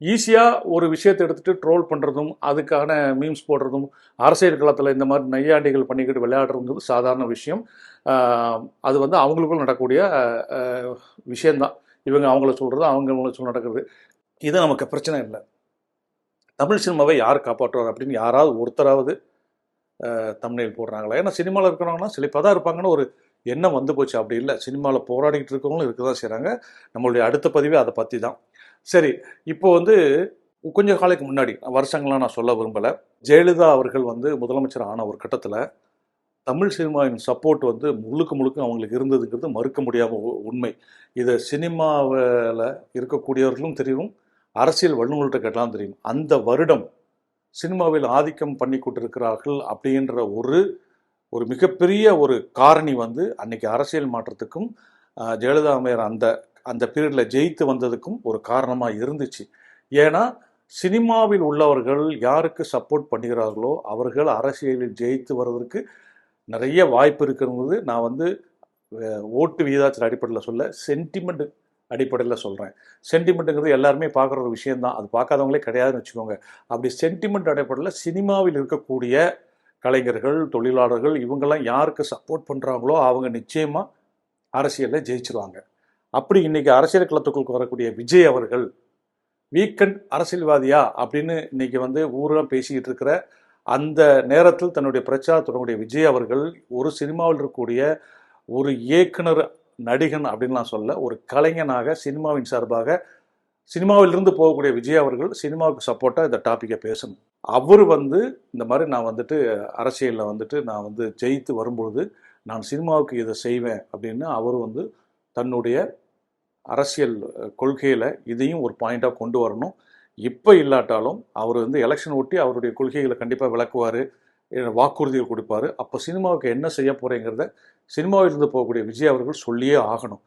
ஈஸியாக ஒரு விஷயத்தை எடுத்துகிட்டு ட்ரோல் பண்ணுறதும் அதுக்கான மீம்ஸ் போடுறதும் அரசியல் களத்தில் இந்த மாதிரி நையாண்டிகள் பண்ணிக்கிட்டு விளையாடுறதுங்கிறது சாதாரண விஷயம். அது வந்து அவங்களுக்குள்ள நடக்கக்கூடிய விஷயந்தான் இவங்க அவங்கள சொல்கிறது அவங்க அவங்கள சொல்ல நடக்கிறது இது நமக்கு பிரச்சனை இல்லை. தமிழ் சினிமாவை யார் காப்பாற்றுவார் அப்படின்னு யாராவது ஒருத்தராவது தமிழில் போடுறாங்களா? ஏன்னா சினிமாவில் இருக்கிறவங்கன்னா சிலிப்பாக தான் இருப்பாங்கன்னு ஒரு எண்ணம் வந்து போச்சு அப்படி இல்லை. சினிமாவில் போராடிக்கிட்டு இருக்கவங்களும் இருக்க தான் செய்கிறாங்க நம்மளுடைய அடுத்த பதிவே அதை பற்றி தான். சரி இப்போ வந்து கொஞ்ச காலைக்கு முன்னாடி வருஷங்களாக நான் சொல்ல விரும்பலை. ஜெயலலிதா அவர்கள் வந்து முதலமைச்சர் ஆன ஒரு கட்டத்தில் தமிழ் சினிமாவின் சப்போர்ட் வந்து முழுக்க முழுக்க அவங்களுக்கு இருந்ததுங்கிறது மறுக்க முடியாத உண்மை. இதை சினிமாவில் இருக்கக்கூடியவர்களும் தெரியும். அரசியல் வல்லுநர்கள்ட்ட கேட்டாலும் தெரியும். அந்த வருடம் சினிமாவில் ஆதிக்கம் பண்ணி கொண்டிருக்கிறார்கள் அப்படின்ற ஒரு ஒரு மிகப்பெரிய ஒரு காரணி வந்து அன்னைக்கு அரசியல் மாற்றத்துக்கும் ஜெயலலிதா அம்மையார் அந்த அந்த பீரியடில் ஜெயித்து வந்ததுக்கும் ஒரு காரணமாக இருந்துச்சு. ஏன்னா சினிமாவில் உள்ளவர்கள் யாருக்கு சப்போர்ட் பண்ணுகிறார்களோ அவர்கள் அரசியலில் ஜெயித்து வருவதற்கு நிறைய வாய்ப்பு இருக்கிறது நான் வந்து ஓட்டு விகிதாச்சார அடிப்படையில் சொல்ல சென்டிமெண்ட் அடிப்படையில் சொல்கிறேன் சென்டிமெண்ட்டுங்கிறது எல்லாருமே பார்க்குற ஒரு விஷயம்தான். அது பார்க்காதவங்களே கிடையாதுன்னு வச்சுக்கோங்க. அப்படி சென்டிமெண்ட் அடிப்படையில் சினிமாவில் இருக்கக்கூடிய கலைஞர்கள் தொழிலாளர்கள் இவங்கெல்லாம் யாருக்கு சப்போர்ட் பண்ணுறாங்களோ அவங்க நிச்சயமாக அரசியலில் ஜெயிச்சிருவாங்க. அப்படி இன்னைக்கு அரசியல் களத்துக்குள் வரக்கூடிய விஜய் அவர்கள் வீக்கெண்ட் அரசியல்வாதியா அப்படின்னு இன்னைக்கு வந்து ஊரெலாம் பேசிக்கிட்டு இருக்கிற அந்த நேரத்தில் தன்னுடைய பிரச்சாரத்தினுடைய விஜய் அவர்கள் ஒரு சினிமாவில் இருக்கக்கூடிய ஒரு இயக்குனர் நடிகன் அப்படின்லாம் சொல்ல ஒரு கலைஞனாக சினிமாவின் சார்பாக சினிமாவிலிருந்து போகக்கூடிய விஜய் அவர்கள் சினிமாவுக்கு சப்போர்ட்டாக இந்த டாப்பிக்கை பேசணும். அவர் வந்து இந்த மாதிரி நான் வந்துட்டு அரசியலில் வந்துட்டு நான் வந்து ஜெயித்து வரும்பொழுது நான் சினிமாவுக்கு இதை செய்வேன் அப்படின்னு அவர் வந்து தன்னுடைய அரசியல் கொள்கையில் இதையும் ஒரு பாயிண்ட்டாக கொண்டு வரணும். இப்போ இல்லாட்டாலும் அவர் வந்து எலெக்ஷன் ஒட்டி அவருடைய கொள்கைகளை கண்டிப்பாக விளக்குவார் வாக்குறுதிகள் கொடுப்பாரு. அப்போ சினிமாவுக்கு என்ன செய்ய போகிறேங்கிறத சினிமாவிலிருந்து போகக்கூடிய விஜய் அவர்கள் சொல்லியே ஆகணும்.